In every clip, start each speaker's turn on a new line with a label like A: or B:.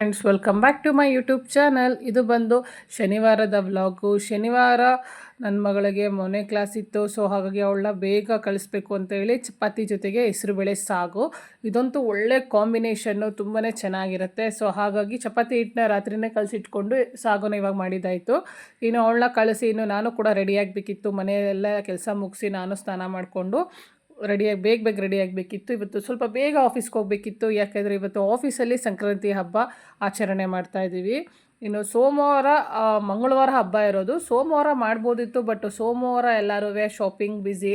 A: Friends welcome back to my YouTube channel ಇದು ಬಂದು ಶನಿವಾರದ vlog ಶನಿವಾರ ನನ್ನ ಮಗಳಿಗೆ ಮೊನ್ನೆ ಕ್ಲಾಸ್ ಇತ್ತು. ಸೊ ಹಾಗಾಗಿ ಅವಳನ್ನ ಬೇಗ ಕಳಿಸ್ಬೇಕು ಅಂತ ಹೇಳಿ ಚಪಾತಿ ಜೊತೆಗೆ ಹೆಸರುಬೇಳೆ ಸಾಗು. ಇದಂತೂ ಒಳ್ಳೆ ಕಾಂಬಿನೇಷನ್ನು ತುಂಬಾ ಚೆನ್ನಾಗಿರುತ್ತೆ. ಸೊ ಹಾಗಾಗಿ ಚಪಾತಿ ಹಿಟ್ಟನ್ನ ರಾತ್ರಿನೇ ಕಲಸಿಟ್ಕೊಂಡು ಸಾಗುನ ಇವಾಗ ಮಾಡಿದ್ದಾಯಿತು ಇನ್ನು ಅವಳನ್ನ ಕಳಿಸಿ, ಇನ್ನು ನಾನು ಕೂಡ ರೆಡಿಯಾಗಬೇಕಿತ್ತು ಮನೆಯೆಲ್ಲ ಕೆಲಸ ಮುಗಿಸಿ ನಾನು ಸ್ನಾನ ಮಾಡಿಕೊಂಡು ರೆಡಿಯಾಗಿ ಬೇಗ ಬೇಗ ರೆಡಿ ಆಗಬೇಕಿತ್ತು. ಇವತ್ತು ಸ್ವಲ್ಪ ಬೇಗ ಆಫೀಸ್ಗೆ ಹೋಗಬೇಕಿತ್ತು. ಯಾಕೆಂದರೆ ಇವತ್ತು ಆಫೀಸಲ್ಲಿ ಸಂಕ್ರಾಂತಿ ಹಬ್ಬ ಆಚರಣೆ ಮಾಡ್ತಾ ಇದ್ದೀವಿ. ಇನ್ನು ಸೋಮವಾರ ಮಂಗಳವಾರ ಹಬ್ಬ ಇರೋದು. ಸೋಮವಾರ ಮಾಡ್ಬೋದಿತ್ತು, ಬಟ್ ಸೋಮವಾರ ಎಲ್ಲರೂ ಶಾಪಿಂಗ್ ಬ್ಯುಸಿ,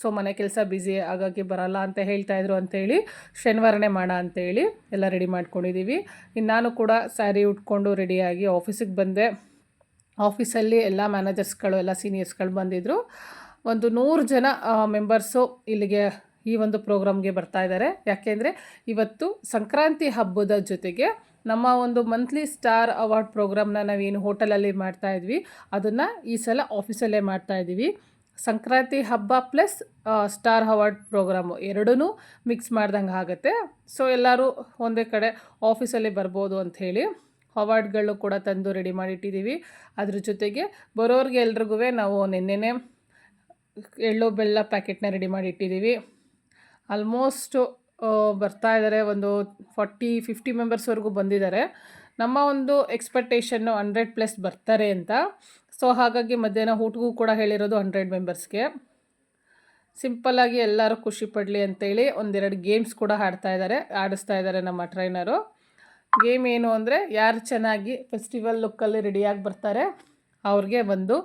A: ಸೊ ಮನೆ ಕೆಲಸ ಬ್ಯುಸಿ, ಹಾಗಾಗಿ ಬರಲ್ಲ ಅಂತ ಹೇಳ್ತಾಯಿದ್ರು ಅಂತೇಳಿ, ಶನಿವಾರನೇ ಮಾಡ ಅಂತೇಳಿ ಎಲ್ಲ ರೆಡಿ ಮಾಡ್ಕೊಂಡಿದ್ದೀವಿ. ಇನ್ನು ನಾನು ಕೂಡ ಸ್ಯಾರಿ ಉಟ್ಕೊಂಡು ರೆಡಿಯಾಗಿ ಆಫೀಸಿಗೆ ಬಂದೆ. ಆಫೀಸಲ್ಲಿ ಎಲ್ಲ ಮ್ಯಾನೇಜರ್ಸ್ಗಳು, ಎಲ್ಲ ಸೀನಿಯರ್ಸ್ಗಳು ಬಂದಿದ್ದರು ಒಂದು ನೂರು ಜನ ಮೆಂಬರ್ಸು ಇಲ್ಲಿಗೆ ಈ ಒಂದು ಪ್ರೋಗ್ರಾಮ್ಗೆ ಬರ್ತಾ ಇದ್ದಾರೆ ಯಾಕೆಂದರೆ ಇವತ್ತು ಸಂಕ್ರಾಂತಿ ಹಬ್ಬದ ಜೊತೆಗೆ ನಮ್ಮ ಒಂದು ಮಂತ್ಲಿ ಸ್ಟಾರ್ ಅವಾರ್ಡ್ ಪ್ರೋಗ್ರಾಮ್ನ ನಾವೇನು ಹೋಟೆಲಲ್ಲಿ ಮಾಡ್ತಾ ಇದ್ವಿ, ಅದನ್ನು ಈ ಸಲ ಆಫೀಸಲ್ಲೇ ಮಾಡ್ತಾ ಇದ್ದೀವಿ. ಸಂಕ್ರಾಂತಿ ಹಬ್ಬ ಪ್ಲಸ್ ಸ್ಟಾರ್ ಅವಾರ್ಡ್ ಪ್ರೋಗ್ರಾಮು ಎರಡೂ ಮಿಕ್ಸ್ ಮಾಡ್ದಂಗೆ ಆಗುತ್ತೆ. ಸೊ ಎಲ್ಲರೂ ಒಂದೇ ಕಡೆ ಆಫೀಸಲ್ಲಿ ಬರ್ಬೋದು ಅಂಥೇಳಿ ಅವಾರ್ಡ್ಗಳು ಕೂಡ ತಂದು ರೆಡಿ ಮಾಡಿಟ್ಟಿದ್ದೀವಿ ಅದ್ರ ಜೊತೆಗೆ ಬರೋರಿಗೆ ಎಲ್ರಿಗೂ ನಾವು ನಿನ್ನೆನೇ ಎಳ್ಳು, ಬೆಲ್ಲ ಪ್ಯಾಕೆಟ್ನ ರೆಡಿ ಮಾಡಿ ಇಟ್ಟಿದ್ದೀವಿ. ಆಲ್ಮೋಸ್ಟು ಬರ್ತಾ ಇದ್ದಾರೆ ಒಂದು ಫಾರ್ಟಿ, ಫಿಫ್ಟಿ ಮೆಂಬರ್ಸ್ವರೆಗೂ ಬಂದಿದ್ದಾರೆ. ನಮ್ಮ ಒಂದು ಎಕ್ಸ್ಪೆಕ್ಟೇಷನ್ನು ಹಂಡ್ರೆಡ್ ಪ್ಲಸ್ ಬರ್ತಾರೆ ಅಂತ. ಸೊ ಹಾಗಾಗಿ ಮಧ್ಯಾಹ್ನ ಊಟಗೂ ಕೂಡ ಹೇಳಿರೋದು ಹಂಡ್ರೆಡ್ ಮೆಂಬರ್ಸ್ಗೆ. ಸಿಂಪಲ್ಲಾಗಿ ಎಲ್ಲರೂ ಖುಷಿ ಪಡಲಿ ಅಂತೇಳಿ ಒಂದೆರಡು ಗೇಮ್ಸ್ ಕೂಡ ಆಡ್ತಾ ಇದ್ದಾರೆ ಆಡಿಸ್ತಾ ಇದ್ದಾರೆ ನಮ್ಮ ಟ್ರೈನರು ಗೇಮ್ ಏನು ಅಂದರೆ, ಯಾರು ಚೆನ್ನಾಗಿ ಫೆಸ್ಟಿವಲ್ ಲುಕ್ಕಲ್ಲಿ ರೆಡಿಯಾಗಿ ಬರ್ತಾರೆ, ಅವ್ರಿಗೆ ಒಂದು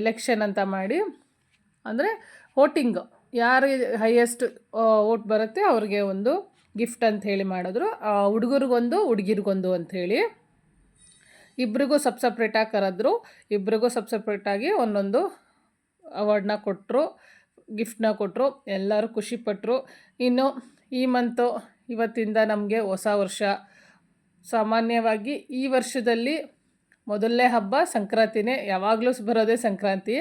A: ಎಲೆಕ್ಷನ್ ಅಂತ ಮಾಡಿ ಅಂದರೆ ವೋಟಿಂಗ್. ಯಾರಿಗೆ ಹೈಯೆಸ್ಟ್ ವೋಟ್ ಬರುತ್ತೆ ಅವ್ರಿಗೆ ಒಂದು ಗಿಫ್ಟ್ ಅಂತ ಹೇಳಿ ಮಾಡಿದ್ರು. ಹುಡುಗರಿಗೊಂದು, ಹುಡುಗಿರಿಗೊಂದು ಅಂಥೇಳಿ ಇಬ್ರಿಗೂ ಸಬ್ ಸಪ್ರೇಟಾಗಿ ಕರೆದ್ರು. ಇಬ್ರಿಗೂ ಸಬ್ ಸಪ್ರೇಟಾಗಿ ಒಂದೊಂದು ಅವಾರ್ಡ್ನ ಕೊಟ್ಟರು ಗಿಫ್ಟ್ನ ಕೊಟ್ಟರು ಎಲ್ಲರೂ ಖುಷಿಪಟ್ಟರು ಇನ್ನು ಈ ಮಂತು ಇವತ್ತಿಂದ ನಮಗೆ ಹೊಸ ವರ್ಷ. ಸಾಮಾನ್ಯವಾಗಿ ಈ ವರ್ಷದಲ್ಲಿ ಮೊದಲನೇ ಹಬ್ಬ ಸಂಕ್ರಾಂತಿನೇ. ಯಾವಾಗಲೂ ಬರೋದೇ ಸಂಕ್ರಾಂತಿ.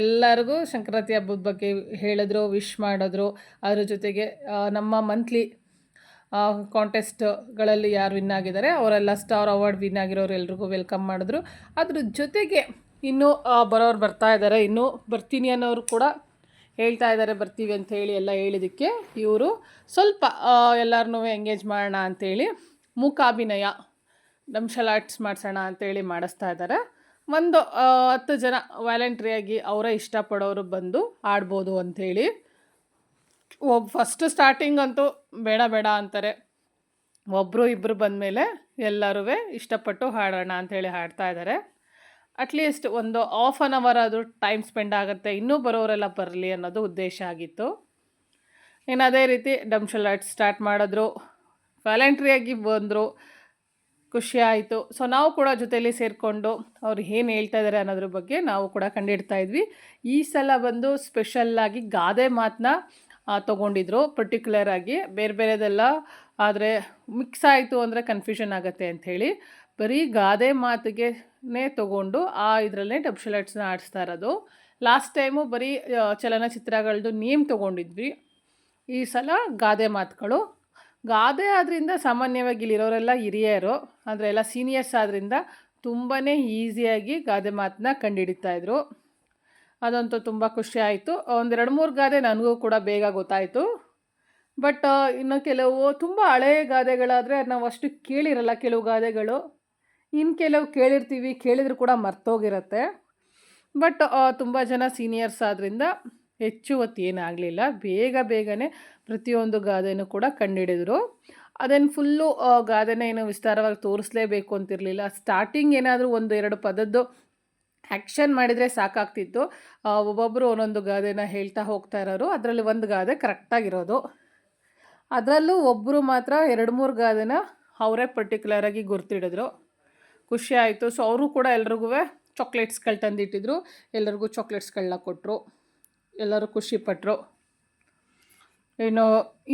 A: ಎಲ್ಲರಿಗೂ ಸಂಕ್ರಾಂತಿ ಹಬ್ಬದ ಬಗ್ಗೆ ಹೇಳಿದ್ರು ವಿಶ್ ಮಾಡಿದ್ರು. ಅದ್ರ ಜೊತೆಗೆ ನಮ್ಮ ಮಂತ್ಲಿ ಕಾಂಟೆಸ್ಟ್ಗಳಲ್ಲಿ ಯಾರು ವಿನ್ ಆಗಿದ್ದಾರೆ, ಅವರೆಲ್ಲ ಸ್ಟಾರ್ ಅವಾರ್ಡ್ ವಿನ್ ಆಗಿರೋರು ಎಲ್ರಿಗೂ ವೆಲ್ಕಮ್ ಮಾಡಿದ್ರು. ಅದ್ರ ಜೊತೆಗೆ ಇನ್ನೂ ಬರೋರು ಬರ್ತಾ ಇದ್ದಾರೆ. ಇನ್ನೂ ಬರ್ತೀನಿ ಅನ್ನೋರು ಕೂಡ ಹೇಳ್ತಾ ಇದ್ದಾರೆ, ಬರ್ತೀವಿ ಅಂತ ಹೇಳಿ ಎಲ್ಲ ಹೇಳಿದ್ದಕ್ಕೆ ಇವರು. ಸ್ವಲ್ಪ ಎಲ್ಲರನ್ನೂ ಎಂಗೇಜ್ ಮಾಡೋಣ ಅಂಥೇಳಿ ಮೂಕಾಭಿನಯ ಆರ್ಟ್ಸ್ ಮಾಡಿಸೋಣ ಅಂತೇಳಿ ಮಾಡಿಸ್ತಾ ಇದ್ದಾರೆ ಒಂದು ಹತ್ತು ಜನ ವ್ಯಾಲೆಂಟ್ರಿಯಾಗಿ ಅವರೇ ಇಷ್ಟಪಡೋರು ಬಂದು ಆಡ್ಬೋದು ಅಂಥೇಳಿ ಒಬ್ ಫಸ್ಟ್ ಸ್ಟಾರ್ಟಿಂಗ್ ಅಂತೂ ಬೇಡ ಬೇಡ ಅಂತಾರೆ. ಒಬ್ಬರು ಇಬ್ಬರು ಬಂದಮೇಲೆ ಎಲ್ಲರೂ ಇಷ್ಟಪಟ್ಟು ಹಾಡೋಣ ಅಂಥೇಳಿ ಹಾಡ್ತಾ ಇದ್ದಾರೆ ಅಟ್ಲೀಸ್ಟ್ ಒಂದು ಆಫ್ ಆನ್ ಅವರ್ ಆದರೂ ಟೈಮ್ ಸ್ಪೆಂಡ್ ಆಗುತ್ತೆ. ಇನ್ನೂ ಬರೋರೆಲ್ಲ ಬರಲಿ ಅನ್ನೋದು ಉದ್ದೇಶ ಆಗಿತ್ತು. ಇನ್ನು ಅದೇ ರೀತಿ ಡಮ್ಶಲ್ ಆರ್ಟ್ಸ್ ಸ್ಟಾರ್ಟ್ ಮಾಡಿದ್ರು. ವ್ಯಾಲೆಂಟ್ರಿಯಾಗಿ ಬಂದರು. ಖುಷಿ ಆಯಿತು. ಸೊ ನಾವು ಕೂಡ ಜೊತೆಯಲ್ಲಿ ಸೇರಿಕೊಂಡು ಅವ್ರು ಏನು ಹೇಳ್ತಾ ಇದ್ದಾರೆ ಅನ್ನೋದ್ರ ಬಗ್ಗೆ ನಾವು ಕೂಡ ಕಂಡಿಡ್ತಾ ಇದ್ವಿ. ಈ ಸಲ ಬಂದು ಸ್ಪೆಷಲ್ಲಾಗಿ ಗಾದೆ ಮಾತನ್ನ ತೊಗೊಂಡಿದ್ರು. ಪರ್ಟಿಕ್ಯುಲರ್ ಆಗಿ ಬೇರೆ ಬೇರೆದೆಲ್ಲ ಆದರೆ ಮಿಕ್ಸ್ ಆಯಿತು ಅಂದರೆ ಕನ್ಫ್ಯೂಷನ್ ಆಗುತ್ತೆ ಅಂಥೇಳಿ ಬರೀ ಗಾದೆ ಮಾತಿಗೆ ತೊಗೊಂಡು ಆ ಇದರಲ್ಲೇ ಡಬ್ಶಲಟ್ಸ್ನ ಆಡಿಸ್ತಾ ಇರೋದು. ಲಾಸ್ಟ್ ಟೈಮು ಬರೀ ಚಲನಚಿತ್ರಗಳದ್ದು ನೇಮ್ ತೊಗೊಂಡಿದ್ವಿ. ಈ ಸಲ ಗಾದೆ ಮಾತುಗಳು ಗಾದೆ ಆದ್ದರಿಂದ ಸಾಮಾನ್ಯವಾಗಿ ಇಲ್ಲಿರೋರೆಲ್ಲ ಹಿರಿಯರು ಅಂದರೆ ಎಲ್ಲ ಸೀನಿಯರ್ಸ್ ಆದ್ದರಿಂದ ತುಂಬಾ ಈಸಿಯಾಗಿ ಗಾದೆ ಮಾತನ್ನ ಕಂಡುಹಿಡಿತಾಯಿದ್ರು ಅದಂತೂ ತುಂಬ ಖುಷಿ ಆಯಿತು. ಒಂದೆರಡು ಮೂರು ಗಾದೆ ನನಗೂ ಕೂಡ ಬೇಗ ಗೊತ್ತಾಯಿತು. ಬಟ್ ಇನ್ನು ಕೆಲವು ತುಂಬ ಹಳೆಯ ಗಾದೆಗಳಾದರೆ ನಾವು ಅಷ್ಟು ಕೇಳಿರಲ್ಲ ಕೆಲವು ಗಾದೆಗಳು. ಇನ್ನು ಕೆಲವು ಕೇಳಿರ್ತೀವಿ, ಕೇಳಿದ್ರು ಕೂಡ ಮರ್ತೋಗಿರುತ್ತೆ. ಬಟ್ ತುಂಬ ಜನ ಸೀನಿಯರ್ಸ್ ಆದ್ದರಿಂದ ಹೆಚ್ಚು ಹೊತ್ತು ಏನಾಗಲಿಲ್ಲ ಬೇಗ ಬೇಗನೆ ಪ್ರತಿಯೊಂದು ಗಾದೆನೂ ಕೂಡ ಕಂಡುಹಿಡಿದ್ರು ಅದೇನು ಫುಲ್ಲು ಗಾದೆನ ಏನು ವಿಸ್ತಾರವಾಗಿ ತೋರಿಸಲೇಬೇಕು ಅಂತಿರಲಿಲ್ಲ. ಸ್ಟಾರ್ಟಿಂಗ್ ಏನಾದರೂ ಒಂದು ಎರಡು ಪದದ್ದು ಆ್ಯಕ್ಷನ್ ಮಾಡಿದರೆ ಸಾಕಾಗ್ತಿತ್ತು. ಒಬ್ಬೊಬ್ಬರು ಒಂದೊಂದು ಗಾದೆನ ಹೇಳ್ತಾ ಹೋಗ್ತಾ ಇರೋರು. ಅದರಲ್ಲಿ ಒಂದು ಗಾದೆ ಕರೆಕ್ಟಾಗಿರೋದು. ಅದರಲ್ಲೂ ಒಬ್ಬರು ಮಾತ್ರ ಎರಡು ಮೂರು ಗಾದೆನ ಅವರೇ ಪರ್ಟಿಕ್ಯುಲರಾಗಿ ಗುರ್ತಿಡಿದ್ರು. ಖುಷಿ ಆಯಿತು. ಸೊ ಅವರು ಕೂಡ ಎಲ್ರಿಗೂ ಚಾಕ್ಲೇಟ್ಸ್ಗಳು ತಂದಿಟ್ಟಿದ್ರು. ಎಲ್ಲರಿಗೂ ಚಾಕ್ಲೇಟ್ಸ್ಗಳನ್ನ ಕೊಟ್ಟರು ಎಲ್ಲರೂ ಖುಷಿಪಟ್ಟರು ಏನು,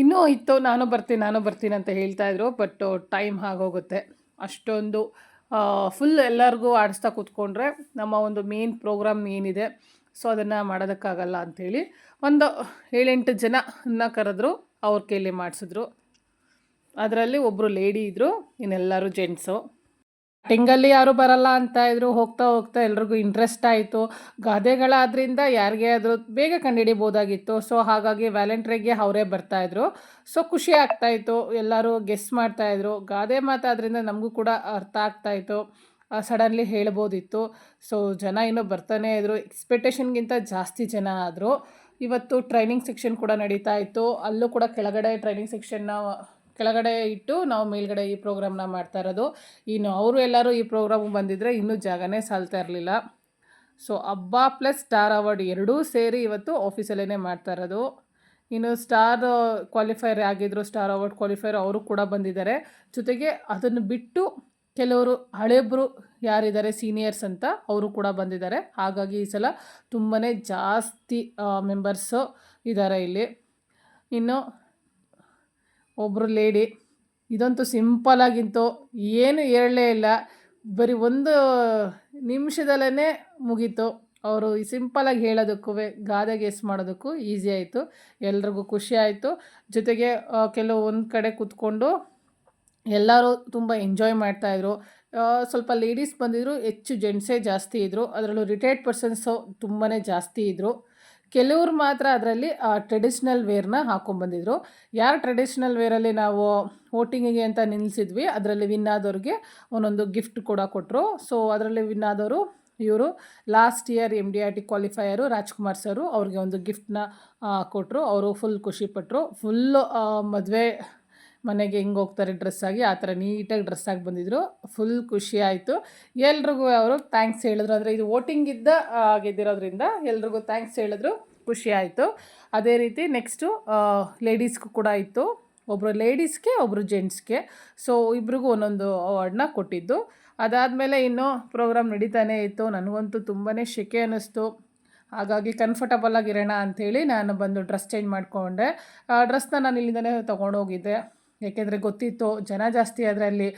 A: ಇನ್ನೂ ಇತ್ತು, ನಾನು ಬರ್ತೀನಿ ನಾನು ಬರ್ತೀನಿ ಅಂತ ಹೇಳ್ತಾಯಿದ್ರು ಬಟ್ ಟೈಮ್ ಆಗೋಗುತ್ತೆ. ಅಷ್ಟೊಂದು ಫುಲ್ ಎಲ್ಲರಿಗೂ ಆಡಿಸ್ತಾ ಕೂತ್ಕೊಂಡ್ರೆ ನಮ್ಮ ಒಂದು ಮೇನ್ ಪ್ರೋಗ್ರಾಮ್ ಏನಿದೆ ಸೊ ಅದನ್ನು ಮಾಡೋದಕ್ಕಾಗಲ್ಲ ಅಂಥೇಳಿ ಒಂದು ಏಳೆಂಟು ಜನ ಕರೆದ್ರು, ಅವ್ರ ಕೈಲಿ ಮಾಡಿಸಿದ್ರು. ಅದರಲ್ಲಿ ಒಬ್ಬರು ಲೇಡಿ ಇದ್ದರು ಇನ್ನೆಲ್ಲರೂ ಜೆಂಟ್ಸು ಸ್ಟಾರ್ಟಿಂಗಲ್ಲಿ ಯಾರು ಬರಲ್ಲ ಅಂತ ಇದ್ರು ಹೋಗ್ತಾ ಹೋಗ್ತಾ ಎಲ್ರಿಗೂ ಇಂಟ್ರೆಸ್ಟ್ ಆಯಿತು. ಗಾದೆಗಳಾದ್ರಿಂದ ಯಾರಿಗೆ ಆದರೂ ಬೇಗ ಕಂಡುಹಿಡಿಬೋದಾಗಿತ್ತು ಸೊ ಹಾಗಾಗಿ ವ್ಯಾಲೆಂಟ್ರಿಗೆ ಅವರೇ ಬರ್ತಾಯಿದ್ರು ಸೊ ಖುಷಿ ಆಗ್ತಾಯಿತ್ತು ಎಲ್ಲರೂ ಗೆಸ್ ಮಾಡ್ತಾಯಿದ್ರು ಗಾದೆ ಮಾತಾದ್ರಿಂದ ನಮಗೂ ಕೂಡ ಅರ್ಥ ಆಗ್ತಾಯಿತ್ತು ಸಡನ್ಲಿ ಹೇಳ್ಬೋದಿತ್ತು. ಸೊ ಜನ ಇನ್ನೂ ಬರ್ತಾನೇ ಇದ್ದರು ಎಕ್ಸ್ಪೆಕ್ಟೇಷನ್ಗಿಂತ ಜಾಸ್ತಿ ಜನ ಆದರು. ಇವತ್ತು ಟ್ರೈನಿಂಗ್ ಸೆಕ್ಷನ್ ಕೂಡ ನಡೀತಾ ಇತ್ತು. ಅಲ್ಲೂ ಕೂಡ ಕೆಳಗಡೆ ಟ್ರೈನಿಂಗ್ ಸೆಕ್ಷನ್ನ ಕೆಳಗಡೆ ಇಟ್ಟು ನಾವು ಮೇಲ್ಗಡೆ ಈ ಪ್ರೋಗ್ರಾಮ್ನ ಮಾಡ್ತಾ ಇರೋದು. ಇನ್ನು ಅವರು ಎಲ್ಲರೂ ಈ ಪ್ರೋಗ್ರಾಮ್ ಬಂದಿದ್ದರೆ ಇನ್ನೂ ಜಾಗನೇ ಸಾಲ್ತಾ ಇರಲಿಲ್ಲ. ಸೊ ಹಬ್ಬ ಪ್ಲಸ್ ಸ್ಟಾರ್ ಅವಾರ್ಡ್ ಎರಡೂ ಸೇರಿ ಇವತ್ತು ಆಫೀಸಲ್ಲೇ ಮಾಡ್ತಾ ಇರೋದು. ಇನ್ನು ಸ್ಟಾರ್ ಕ್ವಾಲಿಫೈರ್ ಆಗಿದ್ದರು ಸ್ಟಾರ್ ಅವಾರ್ಡ್ ಕ್ವಾಲಿಫೈರ್ ಅವರು ಕೂಡ ಬಂದಿದ್ದಾರೆ. ಜೊತೆಗೆ ಅದನ್ನು ಬಿಟ್ಟು ಕೆಲವರು ಹಳೆಬ್ರು ಯಾರಿದ್ದಾರೆ ಸೀನಿಯರ್ಸ್ ಅಂತ ಅವರು ಕೂಡ ಬಂದಿದ್ದಾರೆ. ಹಾಗಾಗಿ ಈ ಸಲ ತುಂಬಾ ಜಾಸ್ತಿ ಮೆಂಬರ್ಸು ಇದ್ದಾರೆ ಇಲ್ಲಿ. ಇನ್ನು ಒಬ್ಬರು ಲೇಡಿ. ಇದಂತೂ ಸಿಂಪಲಾಗಿಂತು ಏನು ಹೇಳಲೇ ಇಲ್ಲ. ಬರೀ ಒಂದು ನಿಮಿಷದಲ್ಲೇ ಮುಗೀತು. ಅವರು ಸಿಂಪಲಾಗಿ ಹೇಳೋದಕ್ಕೂ ಗಾದೆ ಗೆಸ್ ಮಾಡೋದಕ್ಕೂ ಈಸಿ ಆಯಿತು. ಎಲ್ರಿಗೂ ಖುಷಿ ಆಯಿತು. ಜೊತೆಗೆ ಕೆಲವು ಒಂದು ಕಡೆ ಕೂತ್ಕೊಂಡು ಎಲ್ಲರೂ ತುಂಬ ಎಂಜಾಯ್ ಮಾಡ್ತಾಯಿದ್ರು ಸ್ವಲ್ಪ ಲೇಡೀಸ್ ಬಂದಿದ್ದರು ಹೆಚ್ಚು ಜೆಂಟ್ಸೇ ಜಾಸ್ತಿ ಇದ್ದರು ಅದರಲ್ಲೂ ರಿಟೈರ್ಡ್ ಪರ್ಸನ್ಸು ತುಂಬಾ ಜಾಸ್ತಿ ಇದ್ದರು ಕೆಲವರು ಮಾತ್ರ ಅದರಲ್ಲಿ ಟ್ರೆಡಿಷ್ನಲ್ ವೇರ್ನ ಹಾಕ್ಕೊಂಡ್ಬಂದಿದ್ರು ಯಾರು ಟ್ರೆಡಿಷ್ನಲ್ ವೇರಲ್ಲಿ ನಾವು ವೋಟಿಂಗಿಗೆ ಅಂತ ನಿಲ್ಲಿಸಿದ್ವಿ ಅದರಲ್ಲಿ ವಿನ್ ಆದವ್ರಿಗೆ ಒಂದೊಂದು ಗಿಫ್ಟ್ ಕೂಡ ಕೊಟ್ಟರು ಸೊ ಅದರಲ್ಲಿ ವಿನ್ ಆದವರು ಇವರು last year M D R T qualifier Rajkumar sir ಅವ್ರಿಗೆ ಒಂದು ಗಿಫ್ಟ್ನ ಕೊಟ್ಟರು ಅವರು ಫುಲ್ ಖುಷಿಪಟ್ಟರು ಫುಲ್ಲು ಮದುವೆ ಮನೆಗೆ ಹೆಂಗೆ ಹೋಗ್ತಾರೆ ಡ್ರೆಸ್ ಆಗಿ, ಆ ಥರ ನೀಟಾಗಿ ಡ್ರೆಸ್ ಆಗಿ ಬಂದಿದ್ದರು ಫುಲ್ ಖುಷಿ ಆಯಿತು. ಎಲ್ರಿಗೂ ಅವರು ಥ್ಯಾಂಕ್ಸ್ ಹೇಳಿದ್ರು. ಅಂದರೆ ಇದು ವೋಟಿಂಗ್ ಇದ್ದ ಗೆದ್ದಿರೋದ್ರಿಂದ ಎಲ್ರಿಗೂ ಥ್ಯಾಂಕ್ಸ್ ಹೇಳಿದ್ರು. ಖುಷಿ ಆಯಿತು. ಅದೇ ರೀತಿ ನೆಕ್ಸ್ಟು ಲೇಡೀಸ್ಗೂ ಕೂಡ ಇತ್ತು. ಒಬ್ಬರು ಲೇಡೀಸ್ಗೆ ಒಬ್ಬರು ಜೆಂಟ್ಸ್ಗೆ ಸೊ ಇಬ್ರಿಗೂ ಒಂದೊಂದು ಅವಾರ್ಡ್ನ ಕೊಟ್ಟಿದ್ದು. ಅದಾದಮೇಲೆ ಇನ್ನೂ ಪ್ರೋಗ್ರಾಮ್ ನಡೀತಾನೇ ಇತ್ತು. ನನಗಂತೂ ತುಂಬಾ ಶೆಕೆ ಅನ್ನಿಸ್ತು. ಹಾಗಾಗಿ ಕಂಫರ್ಟಬಲ್ ಆಗಿರೋಣ ಅಂಥೇಳಿ ನಾನು ಬಂದು ಡ್ರೆಸ್ ಚೇಂಜ್ ಮಾಡಿಕೊಂಡೆ. ಡ್ರೆಸ್ನ ನಾನು ಇಲ್ಲಿಂದಲೇ ತೊಗೊಂಡೋಗಿದ್ದೆ. ಏಕೆಂದರೆ ಗೊತ್ತಿತ್ತು, ಜನ ಜಾಸ್ತಿ ಅದರಲ್ಲಿ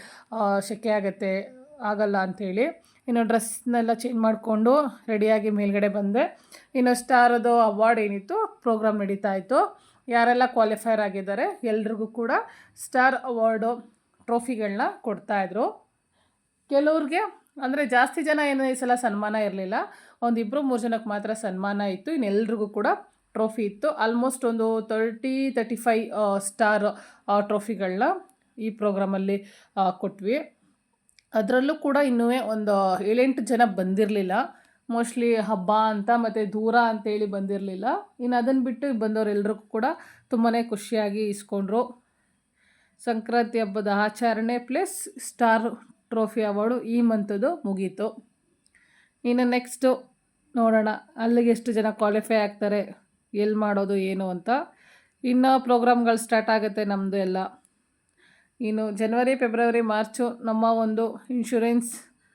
A: ಸೆಕೆ ಆಗುತ್ತೆ, ಆಗಲ್ಲ ಅಂಥೇಳಿ. ಇನ್ನು ಡ್ರೆಸ್ನೆಲ್ಲ ಚೇಂಜ್ ಮಾಡಿಕೊಂಡು ರೆಡಿಯಾಗಿ ಮೇಲ್ಗಡೆ ಬಂದೆ. ಇನ್ನು ಸ್ಟಾರದು ಅವಾರ್ಡ್ ಏನಿತ್ತು, ಪ್ರೋಗ್ರಾಮ್ ನಡೀತಾ ಇತ್ತು. ಯಾರೆಲ್ಲ ಕ್ವಾಲಿಫೈರ್ ಆಗಿದ್ದಾರೆ, ಎಲ್ರಿಗೂ ಕೂಡ ಸ್ಟಾರ್ ಅವಾರ್ಡು ಟ್ರೋಫಿಗಳನ್ನ ಕೊಡ್ತಾಯಿದ್ರು ಕೆಲವ್ರಿಗೆ, ಅಂದರೆ ಜಾಸ್ತಿ ಜನ ಏನು ಈ ಸಲ ಸನ್ಮಾನ ಇರಲಿಲ್ಲ. ಒಂದಿಬ್ಬರು ಮೂರು ಜನಕ್ಕೆ ಮಾತ್ರ ಸನ್ಮಾನ ಇತ್ತು. ಇನ್ನೆಲ್ರಿಗೂ ಕೂಡ ಟ್ರೋಫಿ ಇತ್ತು. ಆಲ್ಮೋಸ್ಟ್ ಒಂದು ತರ್ಟಿ ತರ್ಟಿ ಫೈ ಸ್ಟಾರ್ ಟ್ರೋಫಿಗಳನ್ನ ಈ ಪ್ರೋಗ್ರಾಮಲ್ಲಿ ಕೊಟ್ವಿ. ಅದರಲ್ಲೂ ಕೂಡ ಇನ್ನೂ ಒಂದು ಏಳೆಂಟು ಜನ ಬಂದಿರಲಿಲ್ಲ. ಮೋಸ್ಟ್ಲಿ ಹಬ್ಬ ಅಂತ ಮತ್ತು ದೂರ ಅಂತೇಳಿ ಬಂದಿರಲಿಲ್ಲ. ಇನ್ನು ಅದನ್ನು ಬಿಟ್ಟು ಬಂದವರೆಲ್ಲರಿಗೂ ಕೂಡ ತುಂಬಾ ಖುಷಿಯಾಗಿ ಇಸ್ಕೊಂಡ್ರು. ಸಂಕ್ರಾಂತಿ ಹಬ್ಬದ ಆಚರಣೆ ಪ್ಲಸ್ ಸ್ಟಾರ್ ಟ್ರೋಫಿ ಅವಾರ್ಡು ಈ ಮಂತದ್ದು ಮುಗೀತು. ಇನ್ನು ನೆಕ್ಸ್ಟು ನೋಡೋಣ. ಅಲ್ಲಿಗೆ ಎಷ್ಟು ಜನ ಕ್ವಾಲಿಫೈ ಆಗ್ತಾರೆ? ಎಲ್ಲಿ ಮಾಡೋದು ಏನು ಅಂತ. ಇನ್ನು ಪ್ರೋಗ್ರಾಮ್ಗಳು ಸ್ಟಾರ್ಟ್ ಆಗುತ್ತೆ ನಮ್ಮದು ಎಲ್ಲ. ಇನ್ನು ಜನವರಿ, ಫೆಬ್ರವರಿ, ಮಾರ್ಚು ನಮ್ಮ ಒಂದು ಇನ್ಶೂರೆನ್ಸ್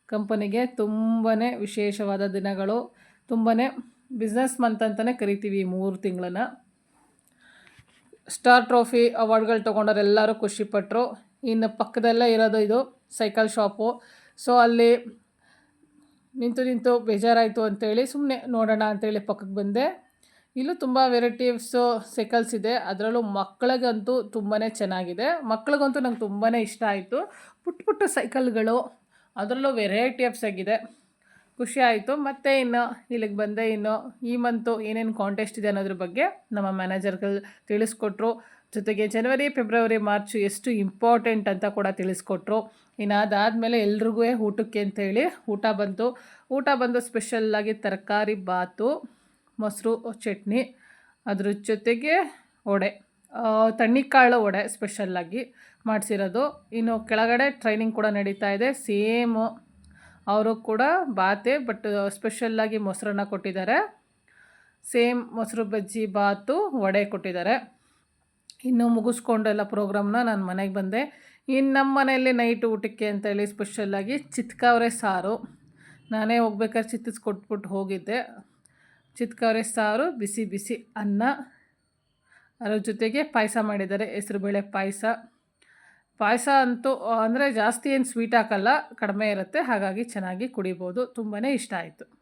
A: ಕಂಪನಿಗೆ ತುಂಬಾ ವಿಶೇಷವಾದ ದಿನಗಳು. ತುಂಬಾ ಬಿಸ್ನೆಸ್ ಮಂತ್ ಅಂತಲೇ ಕರಿತೀವಿ ಈ ಮೂರು ತಿಂಗಳನ್ನ. ಸ್ಟಾರ್ ಟ್ರೋಫಿ ಅವಾರ್ಡ್ಗಳು ತೊಗೊಂಡವ್ರೆಲ್ಲರೂ ಖುಷಿಪಟ್ಟರು ಇನ್ನು ಪಕ್ಕದಲ್ಲೇ ಇರೋದು ಇದು ಸೈಕಲ್ ಶಾಪು ಸೊ ಅಲ್ಲಿ ನಿಂತು ನಿಂತು ಬೇಜಾರಾಯಿತು ಅಂತೇಳಿ ಸುಮ್ಮನೆ ನೋಡೋಣ ಅಂತೇಳಿ ಪಕ್ಕಕ್ಕೆ ಬಂದೆ. ಇಲ್ಲೂ ತುಂಬ ವೆರೈಟೀಸು ಸೈಕಲ್ಸ್ ಇದೆ. ಅದರಲ್ಲೂ ಮಕ್ಕಳಿಗಂತೂ ತುಂಬಾ ಚೆನ್ನಾಗಿದೆ. ಮಕ್ಕಳಿಗಂತೂ ನಂಗೆ ತುಂಬಾ ಇಷ್ಟ ಆಯಿತು. ಪುಟ್ಟ ಪುಟ್ಟ ಸೈಕಲ್ಗಳು ಅದರಲ್ಲೂ ವೆರೈಟಿ ಆಗಿದೆ ಖುಷಿ ಆಯಿತು. ಮತ್ತು ಇನ್ನು ಇಲ್ಲಿಗೆ ಬಂದೆ ಇನ್ನು ಈ ಮಂತು ಏನೇನು ಕಾಂಟೆಸ್ಟ್ ಇದೆ ಅನ್ನೋದ್ರ ಬಗ್ಗೆ ನಮ್ಮ ಮ್ಯಾನೇಜರ್ಗಳು ತಿಳಿಸ್ಕೊಟ್ರು. ಜೊತೆಗೆ ಜನವರಿ ಫೆಬ್ರವರಿ ಮಾರ್ಚ್ ಎಷ್ಟು ಇಂಪಾರ್ಟೆಂಟ್ ಅಂತ ಕೂಡ ತಿಳಿಸ್ಕೊಟ್ರು. ಇನ್ನು ಅದಾದಮೇಲೆ ಎಲ್ರಿಗೂ ಊಟಕ್ಕೆ ಅಂತೇಳಿ ಊಟ ಬಂತು. ಊಟ ಬಂದು ಸ್ಪೆಷಲ್ಲಾಗಿ ತರಕಾರಿ ಬಾತು. ಮೊಸರು, ಚಟ್ನಿ, ಅದ್ರ ಜೊತೆಗೆ ವಡೆ. ತಣ್ಣಿಕಾಳು ವಡೆ ಸ್ಪೆಷಲ್ಲಾಗಿ ಮಾಡಿಸಿರೋದು. ಇನ್ನು ಕೆಳಗಡೆ ಟ್ರೈನಿಂಗ್ ಕೂಡ ನಡೀತಾ ಇದೆ. ಸೇಮು ಅವರು ಕೂಡ ಬಾತೆ ಬಟ್ ಸ್ಪೆಷಲ್ಲಾಗಿ ಮೊಸರನ್ನ ಕೊಟ್ಟಿದ್ದಾರೆ. ಸೇಮ್ ಮೊಸರು, ಬಜ್ಜಿ, ಬಾತು, ವಡೆ ಕೊಟ್ಟಿದ್ದಾರೆ. ಇನ್ನು ಮುಗಿಸ್ಕೊಂಡೆಲ್ಲ ಪ್ರೋಗ್ರಾಮ್ನ ನಾನು ಮನೆಗೆ ಬಂದೆ. ಇನ್ನು ನಮ್ಮ ಮನೆಯಲ್ಲಿ ನೈಟ್ ಊಟಕ್ಕೆ ಅಂತೇಳಿ ಸ್ಪೆಷಲ್ಲಾಗಿ ಚಿತ್ಕಾವ್ರೆ ಸಾರು. ನಾನೇ ಹೋಗ್ಬೇಕಾದ್ರೆ ಚಿತ್ತಿಸ್ಕೊಟ್ಬಿಟ್ಟು ಹೋಗಿದ್ದೆ. ಚಿತ್ಕವರೆ ಸಾರು, ಬಿಸಿ ಬಿಸಿ ಅನ್ನ. ಅದರ ಜೊತೆಗೆ ಪಾಯಸ ಮಾಡಿದ್ದಾರೆ. ಹೆಸರುಬೇಳೆ ಪಾಯಸ. ಪಾಯಸ ಅಂತೂ, ಅಂದರೆ ಜಾಸ್ತಿ ಏನು ಸ್ವೀಟ್ ಹಾಕಲ್ಲ, ಕಡಿಮೆ ಇರುತ್ತೆ. ಹಾಗಾಗಿ ಚೆನ್ನಾಗಿ ಕುಡಿಬೋದು. ತುಂಬಾ ಇಷ್ಟ ಆಯಿತು.